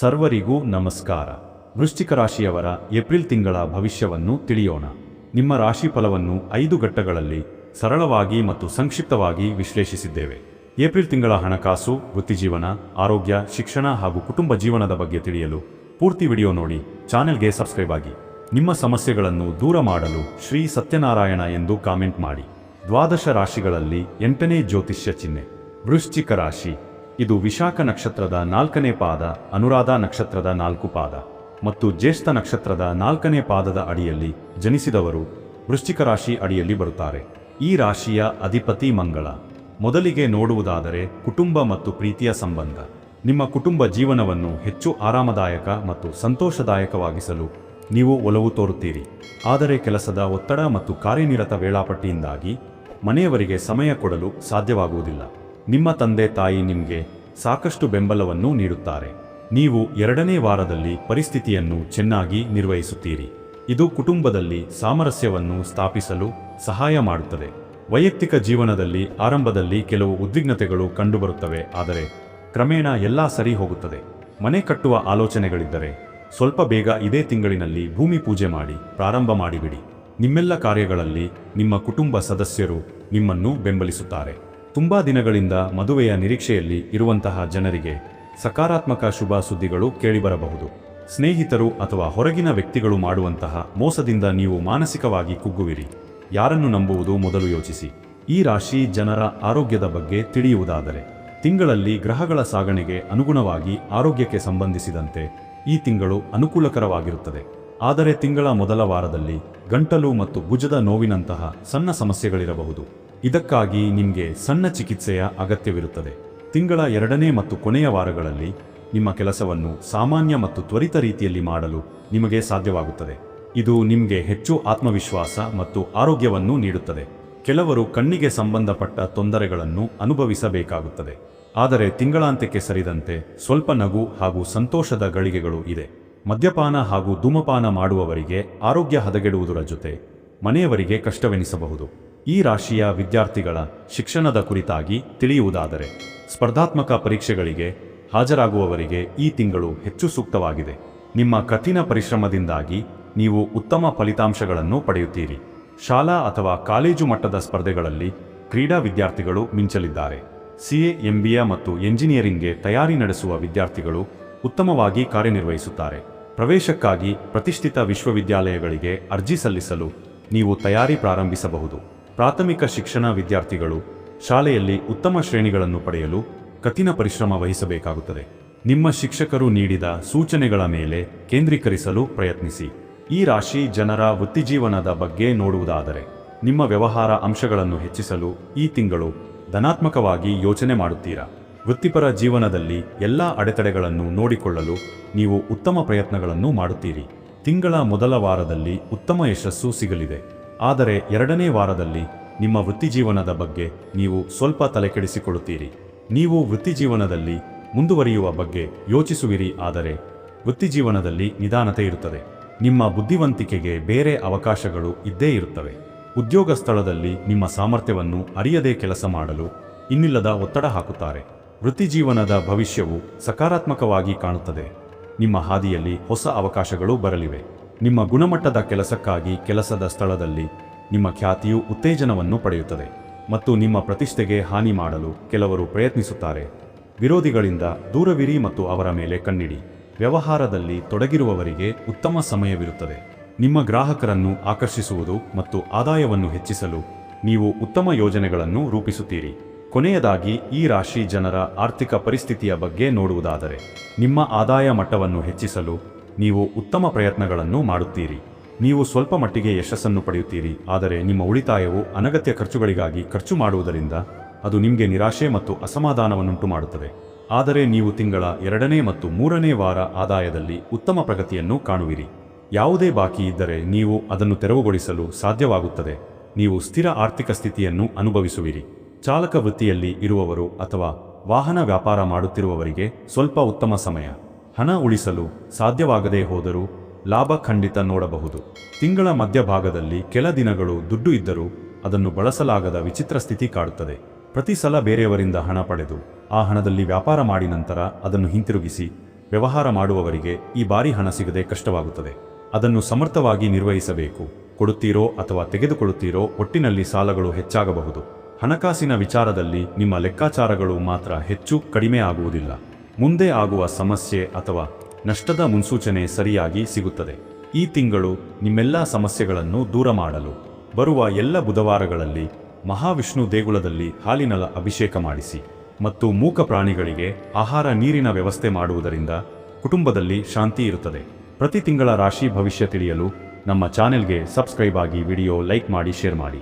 ಸರ್ವರಿಗೂ ನಮಸ್ಕಾರ. ವೃಶ್ಚಿಕ ರಾಶಿಯವರ ಏಪ್ರಿಲ್ ತಿಂಗಳ ಭವಿಷ್ಯವನ್ನು ತಿಳಿಯೋಣ. ನಿಮ್ಮ ರಾಶಿ ಫಲವನ್ನು ಐದು ಘಟ್ಟಗಳಲ್ಲಿ ಸರಳವಾಗಿ ಮತ್ತು ಸಂಕ್ಷಿಪ್ತವಾಗಿ ವಿಶ್ಲೇಷಿಸಿದ್ದೇವೆ. ಏಪ್ರಿಲ್ ತಿಂಗಳ ಹಣಕಾಸು, ವೃತ್ತಿಜೀವನ, ಆರೋಗ್ಯ, ಶಿಕ್ಷಣ ಹಾಗೂ ಕುಟುಂಬ ಜೀವನದ ಬಗ್ಗೆ ತಿಳಿಯಲು ಪೂರ್ತಿ ವಿಡಿಯೋ ನೋಡಿ, ಚಾನೆಲ್ಗೆ ಸಬ್ಸ್ಕ್ರೈಬ್ ಆಗಿ. ನಿಮ್ಮ ಸಮಸ್ಯೆಗಳನ್ನು ದೂರ ಮಾಡಲು ಶ್ರೀ ಸತ್ಯನಾರಾಯಣ ಎಂದು ಕಾಮೆಂಟ್ ಮಾಡಿ. ದ್ವಾದಶ ರಾಶಿಗಳಲ್ಲಿ ಎಂಟನೇ ಜ್ಯೋತಿಷ್ಯ ಚಿಹ್ನೆ. ವೃಶ್ಚಿಕ ರಾಶಿ. ಇದು ವಿಶಾಖ ನಕ್ಷತ್ರದ ನಾಲ್ಕನೇ ಪಾದ, ಅನುರಾಧ ನಕ್ಷತ್ರದ ನಾಲ್ಕು ಪಾದ ಮತ್ತು ಜ್ಯೇಷ್ಠ ನಕ್ಷತ್ರದ ನಾಲ್ಕನೇ ಪಾದದ ಅಡಿಯಲ್ಲಿ ಜನಿಸಿದವರು ವೃಶ್ಚಿಕ ರಾಶಿ ಅಡಿಯಲ್ಲಿ ಬರುತ್ತಾರೆ. ಈ ರಾಶಿಯ ಅಧಿಪತಿ ಮಂಗಳ. ಮೊದಲಿಗೆ ನೋಡುವುದಾದರೆ ಕುಟುಂಬ ಮತ್ತು ಪ್ರೀತಿಯ ಸಂಬಂಧ. ನಿಮ್ಮ ಕುಟುಂಬ ಜೀವನವನ್ನು ಹೆಚ್ಚು ಆರಾಮದಾಯಕ ಮತ್ತು ಸಂತೋಷದಾಯಕವಾಗಿಸಲು ನೀವು ಒಲವು ತೋರುತ್ತೀರಿ. ಆದರೆ ಕೆಲಸದ ಒತ್ತಡ ಮತ್ತು ಕಾರ್ಯನಿರತ ವೇಳಾಪಟ್ಟಿಯಿಂದಾಗಿ ಮನೆಯವರಿಗೆ ಸಮಯ ಕೊಡಲು ಸಾಧ್ಯವಾಗುವುದಿಲ್ಲ. ನಿಮ್ಮ ತಂದೆ ತಾಯಿ ನಿಮಗೆ ಸಾಕಷ್ಟು ಬೆಂಬಲವನ್ನು ನೀಡುತ್ತಾರೆ. ನೀವು ಎರಡನೇ ವಾರದಲ್ಲಿ ಪರಿಸ್ಥಿತಿಯನ್ನು ಚೆನ್ನಾಗಿ ನಿರ್ವಹಿಸುತ್ತೀರಿ. ಇದು ಕುಟುಂಬದಲ್ಲಿ ಸಾಮರಸ್ಯವನ್ನು ಸ್ಥಾಪಿಸಲು ಸಹಾಯ ಮಾಡುತ್ತದೆ. ವೈಯಕ್ತಿಕ ಜೀವನದಲ್ಲಿ ಆರಂಭದಲ್ಲಿ ಕೆಲವು ಉದ್ವಿಗ್ನತೆಗಳು ಕಂಡುಬರುತ್ತವೆ, ಆದರೆ ಕ್ರಮೇಣ ಎಲ್ಲ ಸರಿ ಹೋಗುತ್ತದೆ. ಮನೆ ಕಟ್ಟುವ ಆಲೋಚನೆಗಳಿದ್ದರೆ ಸ್ವಲ್ಪ ಬೇಗ ಇದೇ ತಿಂಗಳಿನಲ್ಲಿ ಭೂಮಿ ಪೂಜೆ ಮಾಡಿ ಪ್ರಾರಂಭ ಮಾಡಿಬಿಡಿ. ನಿಮ್ಮೆಲ್ಲ ಕಾರ್ಯಗಳಲ್ಲಿ ನಿಮ್ಮ ಕುಟುಂಬ ಸದಸ್ಯರು ನಿಮ್ಮನ್ನು ಬೆಂಬಲಿಸುತ್ತಾರೆ. ತುಂಬಾ ದಿನಗಳಿಂದ ಮದುವೆಯ ನಿರೀಕ್ಷೆಯಲ್ಲಿ ಇರುವಂತಹ ಜನರಿಗೆ ಸಕಾರಾತ್ಮಕ ಶುಭ ಸುದ್ದಿಗಳು ಕೇಳಿಬರಬಹುದು. ಸ್ನೇಹಿತರು ಅಥವಾ ಹೊರಗಿನ ವ್ಯಕ್ತಿಗಳು ಮಾಡುವಂತಹ ಮೋಸದಿಂದ ನೀವು ಮಾನಸಿಕವಾಗಿ ಕುಗ್ಗುವಿರಿ. ಯಾರನ್ನು ನಂಬುವುದು ಮೊದಲು ಯೋಚಿಸಿ. ಈ ರಾಶಿ ಜನರ ಆರೋಗ್ಯದ ಬಗ್ಗೆ ತಿಳಿಯುವುದಾದರೆ, ತಿಂಗಳಲ್ಲಿ ಗ್ರಹಗಳ ಸಾಗಣೆಗೆ ಅನುಗುಣವಾಗಿ ಆರೋಗ್ಯಕ್ಕೆ ಸಂಬಂಧಿಸಿದಂತೆ ಈ ತಿಂಗಳು ಅನುಕೂಲಕರವಾಗಿರುತ್ತದೆ. ಆದರೆ ತಿಂಗಳ ಮೊದಲ ವಾರದಲ್ಲಿ ಗಂಟಲು ಮತ್ತು ಭುಜದ ನೋವಿನಂತಹ ಸಣ್ಣ ಸಮಸ್ಯೆಗಳಿರಬಹುದು. ಇದಕ್ಕಾಗಿ ನಿಮಗೆ ಸಣ್ಣ ಚಿಕಿತ್ಸೆಯ ಅಗತ್ಯವಿರುತ್ತದೆ. ತಿಂಗಳ ಎರಡನೇ ಮತ್ತು ಕೊನೆಯ ವಾರಗಳಲ್ಲಿ ನಿಮ್ಮ ಕೆಲಸವನ್ನು ಸಾಮಾನ್ಯ ಮತ್ತು ತ್ವರಿತ ರೀತಿಯಲ್ಲಿ ಮಾಡಲು ನಿಮಗೆ ಸಾಧ್ಯವಾಗುತ್ತದೆ. ಇದು ನಿಮಗೆ ಹೆಚ್ಚು ಆತ್ಮವಿಶ್ವಾಸ ಮತ್ತು ಆರೋಗ್ಯವನ್ನು ನೀಡುತ್ತದೆ. ಕೆಲವರು ಕಣ್ಣಿಗೆ ಸಂಬಂಧಪಟ್ಟ ತೊಂದರೆಗಳನ್ನು ಅನುಭವಿಸಬೇಕಾಗುತ್ತದೆ. ಆದರೆ ತಿಂಗಳಾಂತ್ಯಕ್ಕೆ ಸರಿದಂತೆ ಸ್ವಲ್ಪ ನಗು ಹಾಗೂ ಸಂತೋಷದ ಗಳಿಗೆಗಳು ಇದೆ. ಮದ್ಯಪಾನ ಹಾಗೂ ಧೂಮಪಾನ ಮಾಡುವವರಿಗೆ ಆರೋಗ್ಯ ಹದಗೆಡುವುದರ ಜೊತೆ ಮನೆಯವರಿಗೆ ಕಷ್ಟವೆನಿಸಬಹುದು. ಈ ರಾಶಿಯ ವಿದ್ಯಾರ್ಥಿಗಳ ಶಿಕ್ಷಣದ ಕುರಿತಾಗಿ ತಿಳಿಯುವುದಾದರೆ, ಸ್ಪರ್ಧಾತ್ಮಕ ಪರೀಕ್ಷೆಗಳಿಗೆ ಹಾಜರಾಗುವವರಿಗೆ ಈ ತಿಂಗಳು ಹೆಚ್ಚು ಸೂಕ್ತವಾಗಿದೆ. ನಿಮ್ಮ ಕಠಿಣ ಪರಿಶ್ರಮದಿಂದಾಗಿ ನೀವು ಉತ್ತಮ ಫಲಿತಾಂಶಗಳನ್ನು ಪಡೆಯುತ್ತೀರಿ. ಶಾಲಾ ಅಥವಾ ಕಾಲೇಜು ಮಟ್ಟದ ಸ್ಪರ್ಧೆಗಳಲ್ಲಿ ಕ್ರೀಡಾ ವಿದ್ಯಾರ್ಥಿಗಳು ಮಿಂಚಲಿದ್ದಾರೆ. ಸಿಎ, ಎಂಬಿಎ ಮತ್ತು ಎಂಜಿನಿಯರಿಂಗ್ಗೆ ತಯಾರಿ ನಡೆಸುವ ವಿದ್ಯಾರ್ಥಿಗಳು ಉತ್ತಮವಾಗಿ ಕಾರ್ಯನಿರ್ವಹಿಸುತ್ತಾರೆ. ಪ್ರವೇಶಕ್ಕಾಗಿ ಪ್ರತಿಷ್ಠಿತ ವಿಶ್ವವಿದ್ಯಾಲಯಗಳಿಗೆ ಅರ್ಜಿ ಸಲ್ಲಿಸಲು ನೀವು ತಯಾರಿ ಪ್ರಾರಂಭಿಸಬಹುದು. ಪ್ರಾಥಮಿಕ ಶಿಕ್ಷಣ ವಿದ್ಯಾರ್ಥಿಗಳು ಶಾಲೆಯಲ್ಲಿ ಉತ್ತಮ ಶ್ರೇಣಿಗಳನ್ನು ಪಡೆಯಲು ಕಠಿಣ ಪರಿಶ್ರಮ ವಹಿಸಬೇಕಾಗುತ್ತದೆ. ನಿಮ್ಮ ಶಿಕ್ಷಕರು ನೀಡಿದ ಸೂಚನೆಗಳ ಮೇಲೆ ಕೇಂದ್ರೀಕರಿಸಲು ಪ್ರಯತ್ನಿಸಿ. ಈ ರಾಶಿ ಜನರ ವೃತ್ತಿಜೀವನದ ಬಗ್ಗೆ ನೋಡುವುದಾದರೆ, ನಿಮ್ಮ ವ್ಯವಹಾರ ಅಂಶಗಳನ್ನು ಹೆಚ್ಚಿಸಲು ಈ ತಿಂಗಳು ಧನಾತ್ಮಕವಾಗಿ ಯೋಚನೆ ಮಾಡುತ್ತೀರಾ? ವೃತ್ತಿಪರ ಜೀವನದಲ್ಲಿ ಎಲ್ಲ ಅಡೆತಡೆಗಳನ್ನು ನೋಡಿಕೊಳ್ಳಲು ನೀವು ಉತ್ತಮ ಪ್ರಯತ್ನಗಳನ್ನು ಮಾಡುತ್ತೀರಿ. ತಿಂಗಳ ಮೊದಲ ವಾರದಲ್ಲಿ ಉತ್ತಮ ಯಶಸ್ಸು ಸಿಗಲಿದೆ. ಆದರೆ ಎರಡನೇ ವಾರದಲ್ಲಿ ನಿಮ್ಮ ವೃತ್ತಿಜೀವನದ ಬಗ್ಗೆ ನೀವು ಸ್ವಲ್ಪ ತಲೆಕೆಡಿಸಿಕೊಳ್ಳುತ್ತೀರಿ. ನೀವು ವೃತ್ತಿಜೀವನದಲ್ಲಿ ಮುಂದುವರಿಯುವ ಬಗ್ಗೆ ಯೋಚಿಸುವಿರಿ, ಆದರೆ ವೃತ್ತಿಜೀವನದಲ್ಲಿ ನಿಧಾನತೆ ಇರುತ್ತದೆ. ನಿಮ್ಮ ಬುದ್ಧಿವಂತಿಕೆಗೆ ಬೇರೆ ಅವಕಾಶಗಳು ಇದ್ದೇ ಇರುತ್ತವೆ. ಉದ್ಯೋಗ ಸ್ಥಳದಲ್ಲಿ ನಿಮ್ಮ ಸಾಮರ್ಥ್ಯವನ್ನು ಅರಿಯದೇ ಕೆಲಸ ಮಾಡಲು ಇನ್ನಿಲ್ಲದ ಒತ್ತಡ ಹಾಕುತ್ತಾರೆ. ವೃತ್ತಿಜೀವನದ ಭವಿಷ್ಯವು ಸಕಾರಾತ್ಮಕವಾಗಿ ಕಾಣುತ್ತದೆ. ನಿಮ್ಮ ಹಾದಿಯಲ್ಲಿ ಹೊಸ ಅವಕಾಶಗಳು ಬರಲಿವೆ. ನಿಮ್ಮ ಗುಣಮಟ್ಟದ ಕೆಲಸಕ್ಕಾಗಿ ಕೆಲಸದ ಸ್ಥಳದಲ್ಲಿ ನಿಮ್ಮ ಖ್ಯಾತಿಯು ಉತ್ತೇಜನವನ್ನು ಪಡೆಯುತ್ತದೆ ಮತ್ತು ನಿಮ್ಮ ಪ್ರತಿಷ್ಠೆಗೆ ಹಾನಿ ಮಾಡಲು ಕೆಲವರು ಪ್ರಯತ್ನಿಸುತ್ತಾರೆ. ವಿರೋಧಿಗಳಿಂದ ದೂರವಿರಿ ಮತ್ತು ಅವರ ಮೇಲೆ ಕಣ್ಣಿಡಿ. ವ್ಯವಹಾರದಲ್ಲಿ ತೊಡಗಿರುವವರಿಗೆ ಉತ್ತಮ ಸಮಯವಿರುತ್ತದೆ. ನಿಮ್ಮ ಗ್ರಾಹಕರನ್ನು ಆಕರ್ಷಿಸುವುದು ಮತ್ತು ಆದಾಯವನ್ನು ಹೆಚ್ಚಿಸಲು ನೀವು ಉತ್ತಮ ಯೋಜನೆಗಳನ್ನು ರೂಪಿಸುತ್ತೀರಿ. ಕೊನೆಯದಾಗಿ, ಈ ರಾಶಿ ಜನರ ಆರ್ಥಿಕ ಪರಿಸ್ಥಿತಿಯ ಬಗ್ಗೆ ನೋಡುವುದಾದರೆ, ನಿಮ್ಮ ಆದಾಯ ಮಟ್ಟವನ್ನು ಹೆಚ್ಚಿಸಲು ನೀವು ಉತ್ತಮ ಪ್ರಯತ್ನಗಳನ್ನು ಮಾಡುತ್ತೀರಿ. ನೀವು ಸ್ವಲ್ಪ ಮಟ್ಟಿಗೆ ಯಶಸ್ಸನ್ನು ಪಡೆಯುತ್ತೀರಿ, ಆದರೆ ನಿಮ್ಮ ಉಳಿತಾಯವು ಅನಗತ್ಯ ಖರ್ಚುಗಳಿಗಾಗಿ ಖರ್ಚು ಮಾಡುವುದರಿಂದ ಅದು ನಿಮಗೆ ನಿರಾಶೆ ಮತ್ತು ಅಸಮಾಧಾನವನ್ನುಂಟು ಮಾಡುತ್ತದೆ ಆದರೆ ನೀವು ತಿಂಗಳ ಎರಡನೇ ಮತ್ತು ಮೂರನೇ ವಾರ ಆದಾಯದಲ್ಲಿ ಉತ್ತಮ ಪ್ರಗತಿಯನ್ನು ಕಾಣುವಿರಿ. ಯಾವುದೇ ಬಾಕಿ ಇದ್ದರೆ ನೀವು ಅದನ್ನು ತೆರವುಗೊಳಿಸಲು ಸಾಧ್ಯವಾಗುತ್ತದೆ. ನೀವು ಸ್ಥಿರ ಆರ್ಥಿಕ ಸ್ಥಿತಿಯನ್ನು ಅನುಭವಿಸುವಿರಿ. ಚಾಲಕ ವೃತ್ತಿಯಲ್ಲಿ ಇರುವವರು ಅಥವಾ ವಾಹನ ವ್ಯಾಪಾರ ಮಾಡುತ್ತಿರುವವರಿಗೆ ಸ್ವಲ್ಪ ಉತ್ತಮ ಸಮಯ. ಹಣ ಉಳಿಸಲು ಸಾಧ್ಯವಾಗದೇ ಹೋದರೂ ಲಾಭ ಖಂಡಿತ ನೋಡಬಹುದು. ತಿಂಗಳ ಮಧ್ಯಭಾಗದಲ್ಲಿ ಕೆಲ ದಿನಗಳು ದುಡ್ಡು ಇದ್ದರೂ ಅದನ್ನು ಬಳಸಲಾಗದ ವಿಚಿತ್ರ ಸ್ಥಿತಿ ಕಾಡುತ್ತದೆ. ಪ್ರತಿ ಸಲ ಬೇರೆಯವರಿಂದ ಹಣ ಪಡೆದು ಆ ಹಣದಲ್ಲಿ ವ್ಯಾಪಾರ ಮಾಡಿ ನಂತರ ಅದನ್ನು ಹಿಂತಿರುಗಿಸಿ ವ್ಯವಹಾರ ಮಾಡುವವರಿಗೆ ಈ ಬಾರಿ ಹಣ ಸಿಗದೆ ಕಷ್ಟವಾಗುತ್ತದೆ. ಅದನ್ನು ಸಮರ್ಥವಾಗಿ ನಿರ್ವಹಿಸಬೇಕು. ಕೊಡುತ್ತೀರೋ ಅಥವಾ ತೆಗೆದುಕೊಳ್ಳುತ್ತೀರೋ ಒಟ್ಟಿನಲ್ಲಿ ಸಾಲಗಳು ಹೆಚ್ಚಾಗಬಹುದು. ಹಣಕಾಸಿನ ವಿಚಾರದಲ್ಲಿ ನಿಮ್ಮ ಲೆಕ್ಕಾಚಾರಗಳು ಮಾತ್ರ ಹೆಚ್ಚು ಕಡಿಮೆ ಆಗುವುದಿಲ್ಲ. ಮುಂದೆ ಆಗುವ ಸಮಸ್ಯೆ ಅಥವಾ ನಷ್ಟದ ಮುನ್ಸೂಚನೆ ಸರಿಯಾಗಿ ಸಿಗುತ್ತದೆ. ಈ ತಿಂಗಳು ನಿಮ್ಮೆಲ್ಲ ಸಮಸ್ಯೆಗಳನ್ನು ದೂರ ಮಾಡಲು ಬರುವ ಎಲ್ಲ ಬುಧವಾರಗಳಲ್ಲಿ ಮಹಾವಿಷ್ಣು ದೇಗುಲದಲ್ಲಿ ಹಾಲಿನ ಅಭಿಷೇಕ ಮಾಡಿಸಿ ಮತ್ತು ಮೂಕ ಪ್ರಾಣಿಗಳಿಗೆ ಆಹಾರ ನೀರಿನ ವ್ಯವಸ್ಥೆ ಮಾಡುವುದರಿಂದ ಕುಟುಂಬದಲ್ಲಿ ಶಾಂತಿ ಇರುತ್ತದೆ. ಪ್ರತಿ ತಿಂಗಳ ರಾಶಿ ಭವಿಷ್ಯ ತಿಳಿಯಲು ನಮ್ಮ ಚಾನೆಲ್ಗೆ ಸಬ್ಸ್ಕ್ರೈಬ್ ಆಗಿ ವಿಡಿಯೋ ಲೈಕ್ ಮಾಡಿ, ಶೇರ್ ಮಾಡಿ.